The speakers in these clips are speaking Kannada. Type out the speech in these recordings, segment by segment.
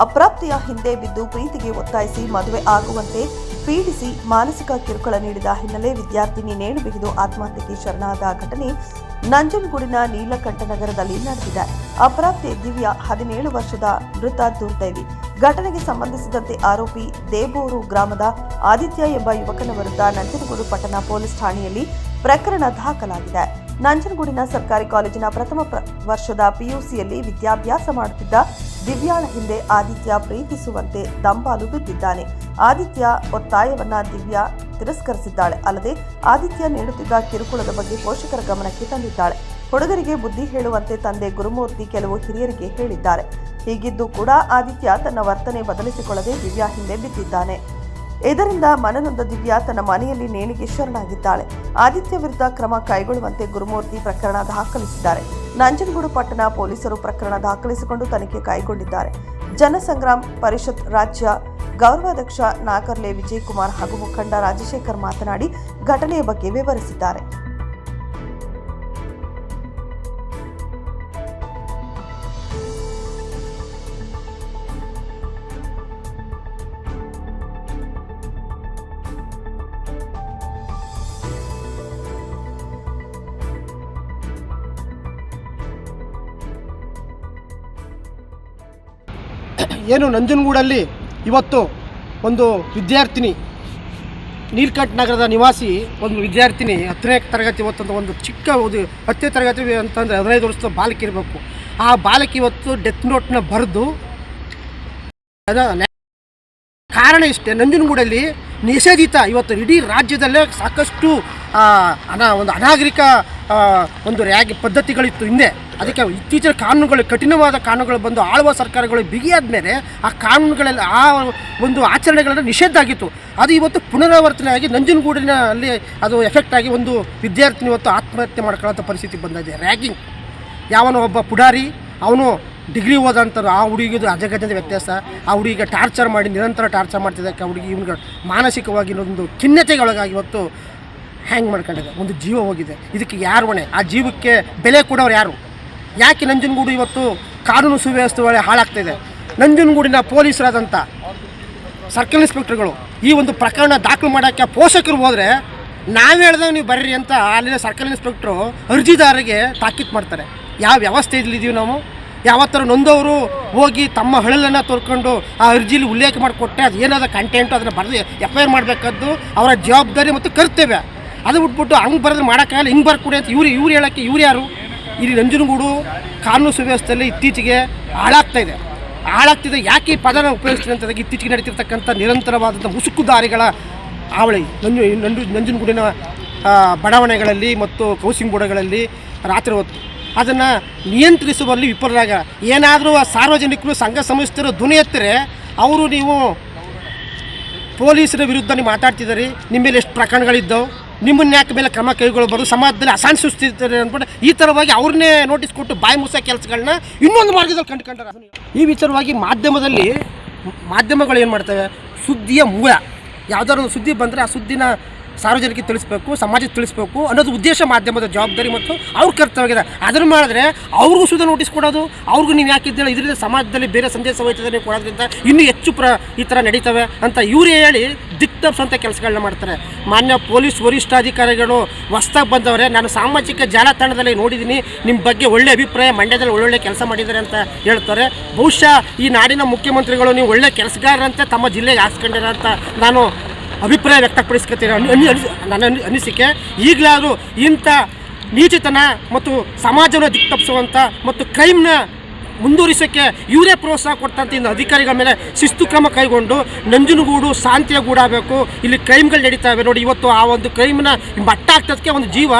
ಅಪ್ರಾಪ್ತಿಯ ಹಿಂದೆ ಬಿದ್ದು ಪ್ರೀತಿಗೆ ಒತ್ತಾಯಿಸಿ ಮದುವೆ ಆಗುವಂತೆ ಪೀಡಿಸಿ ಮಾನಸಿಕ ಕಿರುಕುಳ ನೀಡಿದ ಹಿನ್ನೆಲೆ ವಿದ್ಯಾರ್ಥಿನಿ ನೇಣು ಬಿಗಿದು ಆತ್ಮಹತ್ಯೆಗೆ ಶರಣಾದ ಘಟನೆ ನಂಜನಗೂಡಿನ ನೀಲಕಂಠ ನಗರದಲ್ಲಿ ನಡೆದಿದೆ. ಅಪ್ರಾಪ್ತೆ ದಿವ್ಯ ಹದಿನೇಳು ವರ್ಷದ ಮೃತ ದುರ್ದೈವಿ. ಘಟನೆಗೆ ಸಂಬಂಧಿಸಿದಂತೆ ಆರೋಪಿ ದೇಬೂರು ಗ್ರಾಮದ ಆದಿತ್ಯ ಎಂಬ ಯುವಕನ ವಿರುದ್ಧ ನಂಜನಗೂಡು ಪಟ್ಟಣ ಪೊಲೀಸ್ ಠಾಣೆಯಲ್ಲಿ ಪ್ರಕರಣ ದಾಖಲಾಗಿದೆ. ನಂಜನಗೂಡಿನ ಸರ್ಕಾರಿ ಕಾಲೇಜಿನ ಪ್ರಥಮ ಪ್ರ- ವರ್ಷದ ಪಿಯುಸಿಯಲ್ಲಿ ವಿದ್ಯಾಭ್ಯಾಸ ಮಾಡುತ್ತಿದ್ದ ದಿವ್ಯಾಳ ಹಿಂದೆ ಆದಿತ್ಯ ಪ್ರೀತಿಸುವಂತೆ ದಂಬಾಲು ಬಿದ್ದಿದ್ದಾನೆ. ಆದಿತ್ಯ ಒತ್ತಾಯವನ್ನ ದಿವ್ಯಾ ತಿರಸ್ಕರಿಸಿದ್ದಾಳೆ. ಅಲ್ಲದೆ ಆದಿತ್ಯ ನೀಡುತ್ತಿದ್ದ ಕಿರುಕುಳದ ಬಗ್ಗೆ ಪೋಷಕರ ಗಮನಕ್ಕೆ ತಂದಿದ್ದಾಳೆ. ಹುಡುಗರಿಗೆ ಬುದ್ಧಿ ಹೇಳುವಂತೆ ತಂದೆ ಗುರುಮೂರ್ತಿ ಕೆಲವು ಹಿರಿಯರಿಗೆ ಹೇಳಿದ್ದಾರೆ. ಹೀಗಿದ್ದು ಕೂಡ ಆದಿತ್ಯ ತನ್ನ ವರ್ತನೆ ಬದಲಿಸಿಕೊಳ್ಳದೆ ದಿವ್ಯಾ ಹಿಂದೆ ಬಿದ್ದಿದ್ದಾನೆ. ಇದರಿಂದ ಮನನೊಂದ ದಿವ್ಯಾ ತನ್ನ ಮನೆಯಲ್ಲಿ ನೇಣಿಗೆ ಶರಣಾಗಿದ್ದಾಳೆ. ಆದಿತ್ಯ ವಿರುದ್ಧ ಕ್ರಮ ಕೈಗೊಳ್ಳುವಂತೆ ಗುರುಮೂರ್ತಿ ಪ್ರಕರಣ ದಾಖಲಿಸಿದ್ದಾರೆ. ನಂಜನಗೂಡು ಪಟ್ಟಣ ಪೊಲೀಸರು ಪ್ರಕರಣ ದಾಖಲಿಸಿಕೊಂಡು ತನಿಖೆ ಕೈಗೊಂಡಿದ್ದಾರೆ. ಜನಸಂಗ್ರಾಮ್ ಪರಿಷತ್ ರಾಜ್ಯ ಗೌರವಾಧ್ಯಕ್ಷ ನಾಗರ್ಲೆ ವಿಜಯ್ ಕುಮಾರ್ ಹಾಗೂ ಮುಖಂಡ ರಾಜಶೇಖರ್ ಮಾತನಾಡಿ ಘಟನೆಯ ಬಗ್ಗೆ ವಿವರಿಸಿದ್ದಾರೆ. ಏನು ನಂಜನಗೂಡಲ್ಲಿ ಇವತ್ತು ಒಂದು ವಿದ್ಯಾರ್ಥಿನಿ ನೀಲ್ಕಂಠ ನಗರದ ನಿವಾಸಿ ಒಂದು ವಿದ್ಯಾರ್ಥಿನಿ ಹತ್ತನೇ ತರಗತಿ ಇವತ್ತೊಂದು ಒಂದು ಚಿಕ್ಕ ಒಂದು ಹತ್ತನೇ ತರಗತಿ ಅಂತಂದರೆ ಹದಿನೈದು ವರ್ಷದ ಬಾಲಕಿ ಇರಬೇಕು. ಆ ಬಾಲಕಿ ಇವತ್ತು ಡೆತ್ ನೋಟ್ನ ಬರೆದು ಕಾರಣ ಇಷ್ಟೇ, ನಂಜನಗೂಡಲ್ಲಿ ನಿಷೇಧಿತ ಇವತ್ತು ಇಡೀ ರಾಜ್ಯದಲ್ಲೇ ಸಾಕಷ್ಟು ಅನಾ ಒಂದು ಅನಾಗರಿಕ ಒಂದು ರ್ಯಾಗ್ ಪದ್ಧತಿಗಳಿತ್ತು ಹಿಂದೆ. ಅದಕ್ಕೆ ಇತ್ತೀಚಿನ ಕಾನೂನುಗಳು, ಕಠಿಣವಾದ ಕಾನೂನುಗಳು ಬಂದು ಆಳುವ ಸರ್ಕಾರಗಳು ಬಿಗಿಯಾದ ಮೇಲೆ ಆ ಕಾನೂನುಗಳಲ್ಲಿ ಆ ಒಂದು ಆಚರಣೆಗಳನ್ನು ನಿಷೇಧ ಆಗಿತ್ತು. ಅದು ಇವತ್ತು ಪುನರಾವರ್ತನೆ ಆಗಿ ನಂಜನಗೂಡಿನ ಅಲ್ಲಿ ಅದು ಎಫೆಕ್ಟ್ ಆಗಿ ಒಂದು ವಿದ್ಯಾರ್ಥಿನಿ ಇವತ್ತು ಆತ್ಮಹತ್ಯೆ ಮಾಡ್ಕೊಳ್ಳೋಂಥ ಪರಿಸ್ಥಿತಿ ಬಂದಿದೆ ರ್ಯಾಗಿಂಗ್. ಯಾವನೋ ಒಬ್ಬ ಪುಡಾರಿ, ಅವನು ಡಿಗ್ರಿ ಓದಂಥವ್ರು ಆ ಹುಡುಗಿದು ಅಜಗಜದ ವ್ಯತ್ಯಾಸ. ಆ ಹುಡುಗಿಗೆ ಟಾರ್ಚರ್ ಮಾಡಿ ನಿರಂತರ ಟಾರ್ಚರ್ ಮಾಡ್ತಿದ್ದಕ್ಕೆ ಆ ಹುಡುಗಿ ಇವನಿಗೆ ಮಾನಸಿಕವಾಗಿ ಒಂದು ಖಿನ್ನತೆಗೊಳಗಾಗಿ ಇವತ್ತು ಹ್ಯಾಂಗ್ ಮಾಡ್ಕೊಂಡಿದೆ? ಒಂದು ಜೀವ ಹೋಗಿದೆ. ಇದಕ್ಕೆ ಯಾರು ಹೊಣೆ? ಆ ಜೀವಕ್ಕೆ ಬೆಲೆ ಕೊಡೋರು ಯಾರು? ಯಾಕೆ ನಂಜನಗೂಡು ಇವತ್ತು ಕಾನೂನು ಸುವ್ಯವಸ್ಥೆ ಒಳ್ಳೆ ಹಾಳಾಗ್ತಾಯಿದೆ ನಂಜನಗೂಡಿನ ಪೊಲೀಸರಾದಂಥ ಸರ್ಕಲ್ ಇನ್ಸ್ಪೆಕ್ಟರ್ಗಳು ಈ ಒಂದು ಪ್ರಕರಣ ದಾಖಲು ಮಾಡೋಕ್ಕೆ ಪೋಷಕರು ಹೋದರೆ ನಾವು ಹೇಳ್ದಾಗ ನೀವು ಬರ್ರಿ ಅಂತ ಅಲ್ಲಿನ ಸರ್ಕಲ್ ಇನ್ಸ್ಪೆಕ್ಟ್ರು ಅರ್ಜಿದಾರರಿಗೆ ತಾಕೀತು ಮಾಡ್ತಾರೆ. ಯಾವ ವ್ಯವಸ್ಥೆ ವ್ಯವಸ್ಥೆಯಲ್ಲಿದ್ದೀವಿ ನಾವು? ಯಾವತ್ತರ ನೊಂದವರು ಹೋಗಿ ತಮ್ಮ ಹಳಲನ್ನು ತೋರ್ಕೊಂಡು ಆ ಅರ್ಜಿಲಿ ಉಲ್ಲೇಖ ಮಾಡಿಕೊಟ್ಟೆ ಅದು ಏನಾದ ಕಂಟೆಂಟು ಅದನ್ನು ಬರೆದು ಎಫ್ ಐ ಆರ್ ಮಾಡಬೇಕಾದ್ದು ಅವರ ಜವಾಬ್ದಾರಿ ಮತ್ತು ಕರ್ತವ್ಯ. ಅದು ಬಿಟ್ಬಿಟ್ಟು ಹಂಗೆ ಬರೆದ್ರೆ ಮಾಡೋಕ್ಕಾಗಲ್ಲ, ಹಿಂಗೆ ಬರ್ಕೊಡಿ ಅಂತ ಇವ್ರು ಇವ್ರು ಹೇಳೋಕ್ಕೆ ಇವ್ರು ಯಾರು? ಇಲ್ಲಿ ನಂಜನಗೂಡು ಕಾನೂನು ಸುವ್ಯವಸ್ಥೆಯಲ್ಲಿ ಇತ್ತೀಚೆಗೆ ಹಾಳಾಗ್ತಾ ಇದೆ. ಹಾಳಾಗ್ತಿದೆ, ಯಾಕೆ ಈ ಪದನ ಉಪಯೋಗಿಸ್ತೀನಿ ಅಂತ ಇತ್ತೀಚೆಗೆ ನಡೀತಿರ್ತಕ್ಕಂಥ ನಿರಂತರವಾದಂಥ ಮುಸುಕುದಾರಿಗಳ ಹಾವಳಿ. ನಂಜು ನಂಜು ನಂಜನಗೂಡಿನ ಬಡಾವಣೆಗಳಲ್ಲಿ ಮತ್ತು ಕೌಸಿಂಗ್ ಬೋರ್ಡ್ಗಳಲ್ಲಿ ರಾತ್ರಿ ಹೊತ್ತು. ಅದನ್ನು ನಿಯಂತ್ರಿಸುವಲ್ಲಿ ವಿಫಲರಾಗ. ಏನಾದರೂ ಸಾರ್ವಜನಿಕರು, ಸಂಘ ಸಂಸ್ಥೆಯರು ಧ್ವನಿ ಎತ್ತರೆ ಅವರು ನೀವು ಪೊಲೀಸರ ವಿರುದ್ಧ ನೀವು ಮಾತಾಡ್ತಿದ್ದೀರಿ, ನಿಮ್ಮ ಮೇಲೆ ಎಷ್ಟು ಪ್ರಕರಣಗಳಿದ್ದವು? ನಿಮ್ಮನ್ನ ಯಾಕೆ ಮೇಲೆ ಕ್ರಮ ಕೈಗೊಳ್ಳಬಾರ್ದು? ಸಮಾಜದಲ್ಲಿ ಸೃಷ್ಟಿಸ್ತಾರೆ ಅಂದ್ಬಿಟ್ಟು ಈ ಥರವಾಗಿ ಅವ್ರನ್ನೇ ನೋಟಿಸ್ ಕೊಟ್ಟು ಬಾಯಿ ಮುಸ ಕೆಲಸಗಳನ್ನ ಇನ್ನೊಂದು ಮಾರ್ಗದಲ್ಲಿ ಕಂಡುಕೊಂಡಾರ. ಈ ವಿಚಾರವಾಗಿ ಮಾಧ್ಯಮದಲ್ಲಿ ಮಾಧ್ಯಮಗಳು ಏನು ಮಾಡ್ತವೆ? ಸುದ್ದಿಯ ಮೂಲ. ಯಾವ್ದಾದ್ರು ಸುದ್ದಿ ಬಂದರೆ ಆ ಸುದ್ದಿನ ಸಾರ್ವಜನಿಕರಿಗೆ ತಿಳಿಸ್ಬೇಕು, ಸಮಾಜಕ್ಕೆ ತಿಳಿಸ್ಬೇಕು ಅನ್ನೋದು ಉದ್ದೇಶ ಮಾಧ್ಯಮದ ಜವಾಬ್ದಾರಿ ಮತ್ತು ಅವ್ರ ಕರ್ತವ್ಯದ ಅದನ್ನು ಮಾಡಿದ್ರೆ ಅವ್ರಿಗೂ ಸುದ ನೋಟಿಸ್ ಕೊಡೋದು, ಅವ್ರಿಗೂ ನೀವು ಯಾಕಿದ್ದೀರ ಇದರಿಂದ ಸಮಾಜದಲ್ಲಿ ಬೇರೆ ಸಂದೇಶ ಹೋಯ್ತದೆ, ನೀವು ಕೊಡೋದ್ರಿಂದ ಇನ್ನೂ ಹೆಚ್ಚು ಪ್ರ ಈ ಥರ ನಡೀತವೆ ಅಂತ ಇವರೇ ಹೇಳಿ ದಿಕ್ತಪ್ಸಂಥ ಕೆಲಸಗಳನ್ನ ಮಾಡ್ತಾರೆ. ಮಾನ್ಯ ಪೊಲೀಸ್ ವರಿಷ್ಠಾಧಿಕಾರಿಗಳು ಹೊಸ್ದಾಗಿ ಬಂದವರೆ, ನಾನು ಸಾಮಾಜಿಕ ಜಾಲತಾಣದಲ್ಲಿ ನೋಡಿದ್ದೀನಿ, ನಿಮ್ಮ ಬಗ್ಗೆ ಒಳ್ಳೆ ಅಭಿಪ್ರಾಯ, ಮಂಡ್ಯದಲ್ಲಿ ಒಳ್ಳೊಳ್ಳೆ ಕೆಲಸ ಮಾಡಿದ್ದಾರೆ ಅಂತ ಹೇಳ್ತಾರೆ. ಬಹುಶಃ ಈ ನಾಡಿನ ಮುಖ್ಯಮಂತ್ರಿಗಳು ನೀವು ಒಳ್ಳೆ ಕೆಲಸಗಾರರಂತೆ ತಮ್ಮ ಜಿಲ್ಲೆಗೆ ಹಾಸ್ಕೊಂಡಿರೋ ಅಂತ ನಾನು ಅಭಿಪ್ರಾಯ ವ್ಯಕ್ತಪಡಿಸ್ಕೊತೀರ ನನ್ನ ಅನಿಸಿಕೆ. ಈಗಲಾದರೂ ಇಂಥ ನೀಚತನ ಮತ್ತು ಸಮಾಜವನ್ನು ದಿಕ್ಕಪ್ಪಿಸುವಂಥ ಮತ್ತು ಕ್ರೈಮ್ನ ಮುಂದುವರಿಸೋಕ್ಕೆ ಇವರೇ ಪ್ರೋತ್ಸಾಹ ಕೊಡ್ತಂತ ಇನ್ನು ಅಧಿಕಾರಿಗಳ ಮೇಲೆ ಶಿಸ್ತು ಕ್ರಮ ಕೈಗೊಂಡು ನಂಜನಗೂಡು ಶಾಂತಿಯ ಗೂಡಾಗಬೇಕು ಇಲ್ಲಿ ಕ್ರೈಮ್ಗಳು ನಡೀತಾ ಇವೆ ನೋಡಿ, ಇವತ್ತು ಆ ಒಂದು ಕ್ರೈಮ್ನ ಮಟ್ಟ ಆಗ್ತದಕ್ಕೆ ಒಂದು ಜೀವ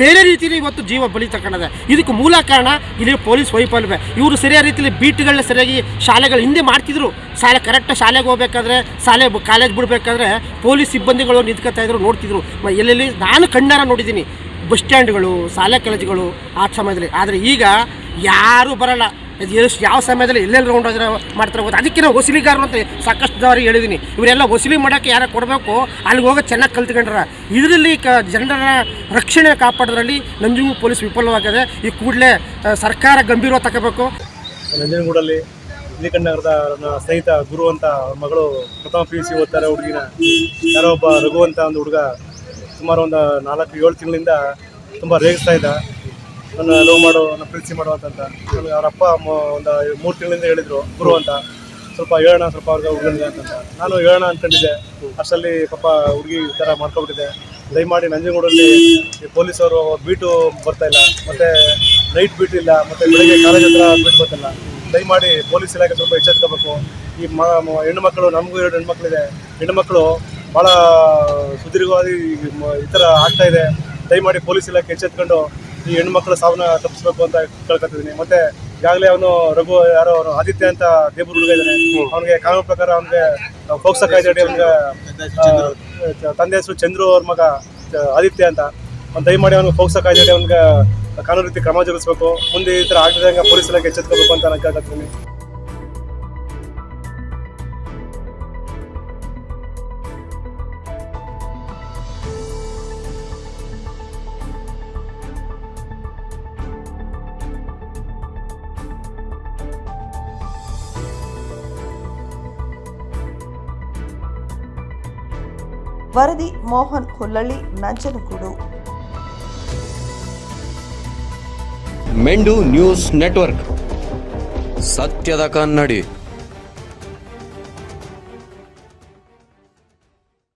ಬೇರೆ ರೀತಿಯಲ್ಲಿ ಇವತ್ತು ಜೀವ ಬಲಿ ತಗೊಂಡಿದೆ ಇದಕ್ಕೆ ಮೂಲ ಕಾರಣ ಇಲ್ಲಿ ಪೊಲೀಸ್ ವೈಫಲ್ಯ ಇವರು ಸರಿಯಾದ ರೀತಿಯಲ್ಲಿ ಬೀಟ್ಗಳನ್ನ ಸರಿಯಾಗಿ ಶಾಲೆಗಳು ಹಿಂದೆ ಮಾಡ್ತಿದ್ರು. ಶಾಲೆ ಕರೆಕ್ಟ್ ಶಾಲೆಗೆ ಹೋಗ್ಬೇಕಾದ್ರೆ, ಶಾಲೆ ಕಾಲೇಜ್ ಬಿಡಬೇಕಾದ್ರೆ ಪೊಲೀಸ್ ಸಿಬ್ಬಂದಿಗಳು ನಿಂತ್ಕೊತಾ ಇದ್ರು, ನೋಡ್ತಿದ್ರು. ಎಲ್ಲೆಲ್ಲಿ ನಾನು ಕಣ್ಣಾರ ನೋಡಿದ್ದೀನಿ. ಬಸ್ ಸ್ಟ್ಯಾಂಡ್ಗಳು, ಶಾಲೆ ಕಾಲೇಜುಗಳು ಆ ಸಮಯದಲ್ಲಿ. ಆದರೆ ಈಗ ಯಾರೂ ಬರಲ್ಲ. ಇದು ಎಷ್ಟು ಯಾವ ಸಮಯದಲ್ಲಿ ಎಲ್ಲೆಲ್ಲಿ ರೌಂಡ್ ಹೋದ್ರೆ ಮಾಡ್ತಾರೆ ಗೊತ್ತು? ಅದಕ್ಕೆ ನಾವು ವಸೂಲಿಗಾರರು ಅಂತ ಸಾಕಷ್ಟು ದಾರಿ ಹೇಳಿದ್ದೀನಿ ಇವರೆಲ್ಲ ವಸೂಲಿ ಮಾಡೋಕ್ಕೆ ಯಾರು ಕೊಡಬೇಕು? ಅಲ್ಲಿಗೆ ಹೋಗಿ ಚೆನ್ನಾಗಿ ಕಲ್ತ್ಕೊಂಡ್ರ. ಇದರಲ್ಲಿ ಕ ಜನರ ರಕ್ಷಣೆ ಕಾಪಾಡೋದ್ರಲ್ಲಿ ನಂಜನಗೂಡು ಪೊಲೀಸ್ ವಿಫಲವಾಗಿದೆ. ಈ ಕೂಡಲೇ ಸರ್ಕಾರ ಗಂಭೀರವಾಗಿ ತಗೋಬೇಕು. ನಂಜನಗೂಡಲ್ಲಿ ನೀಲಕಂಠನಗರದ ನನ್ನ ಸ್ನೇಹಿತ ಗುರು ಅಂತ ಮಗಳು ಪ್ರಥಮ ಪಿ ಯು ಸಿ ಓದ್ತಾರೆ ಹುಡುಗಿನ. ಯಾರೋ ಒಬ್ಬ ರಘು ಅಂತ ಒಂದು ಹುಡುಗ ಸುಮಾರು ಒಂದು ನಾಲ್ಕು ಏಳು ತಿಂಗಳಿಂದ ತುಂಬ ರೇಗಿಸ್ತಾ ಇದ್ದ. ನನ್ನ ಲವ್ ಮಾಡು ನನ್ನ ಪ್ರೀತಿ ಮಾಡು ಅಂತ ನನಗೆ ಅವ್ರ ಅಪ್ಪ ಒಂದು ಮೂರು ತಿಂಗಳಿಂದ ಹೇಳಿದ್ರು, ಗುರು ಅಂತ. ಸ್ವಲ್ಪ ಹೇಳೋಣ, ಸ್ವಲ್ಪ ಅವ್ರಿಗೆ ಹುಡುಗನಿಗೆ ಅಂತ ನಾನು ಹೇಳೋಣ ಅಂದ್ಕೊಂಡಿದ್ದೆ ಅಷ್ಟರಲ್ಲಿ ಪಾಪ ಹುಡುಗಿ ಈ ಥರ ಮಾಡ್ಕೊಬಿಟ್ಟಿದೆ. ದಯಮಾಡಿ ನಂಜನಗೂಡಲ್ಲಿ ಪೊಲೀಸರು ಬೀಟು ಬರ್ತಾ ಇಲ್ಲ. ಮತ್ತು ನೈಟ್ ಬೀಟ್ ಇಲ್ಲ. ಮತ್ತು ಬೆಳಗ್ಗೆ ಕಾಲೇಜ್ ಹತ್ರ ಬೀಟ್ ಬರ್ತಿಲ್ಲ ದಯಮಾಡಿ ಪೊಲೀಸ್ ಇಲಾಖೆ ಸ್ವಲ್ಪ ಎಚ್ಚೆತ್ಕೋಬೇಕು. ಈ ಮ ಮಕ್ಕಳು ನಮಗೂ ಎರಡು ಹೆಣ್ಮಕ್ಳಿದೆ ಹೆಣ್ಣುಮಕ್ಕಳು ಭಾಳ ಸುದೀರ್ಘವಾಗಿ ಈ ಥರ ಆಗ್ತಾ ಇದೆ. ದಯಮಾಡಿ ಪೊಲೀಸ್ ಇಲಾಖೆ ಎಚ್ಚೆತ್ಕೊಂಡು ಈ ಹೆಣ್ಮಕ್ಳ ಸಾವನ್ನ ತಪ್ಪಿಸ್ಬೇಕು ಅಂತ ಕೇಳ್ಕೊತಿದ್ದೀನಿ ಮತ್ತೆ ಈಗಾಗಲೇ ಅವನು ರಘು ಯಾರೋ ಅವನು ಆದಿತ್ಯ ಅಂತ ದೇಬ್ರು ಹುಡುಗ ಇದ್ದಾನೆ. ಅವನಿಗೆ ಕಾನೂನು ಪ್ರಕಾರ ಅವನಿಗೆ ಫೋಕ್ಸೋ ಕಾಯ್ದೆ ಅವನಿಗೆ ತಂದೆ ಹೆಸರು ಚಂದ್ರು ಅವ್ರ ಮಗ ಆದಿತ್ಯ ಅಂತ. ಅವ್ನು ದಯಮಾಡಿ ಅವನಿಗೆ ಫೋಕ್ಸೋ ಕಾಯ್ದೆ ಅವನಿಗೆ ಕಾನೂನು ರೀತಿ ಕ್ರಮ ಜರುಗಿಸ್ಬೇಕು. ಮುಂದೆ ಈ ಥರ ಆಗದಂಗೆ ಪೊಲೀಸ್ ಇಲಾಖೆ ಎಚ್ಚೆತ್ಕೋಬೇಕು ಅಂತ ನಾನು ಕೇಳ್ಕೊತೀನಿ ವರದಿ ಮೋಹನ್ ಹುಲ್ಲಳ್ಳಿ ನಂಜನಗೂಡು ಮೆಂಡು ನ್ಯೂಸ್ ನೆಟ್ವರ್ಕ್ ಸತ್ಯದ ಕನ್ನಡಿ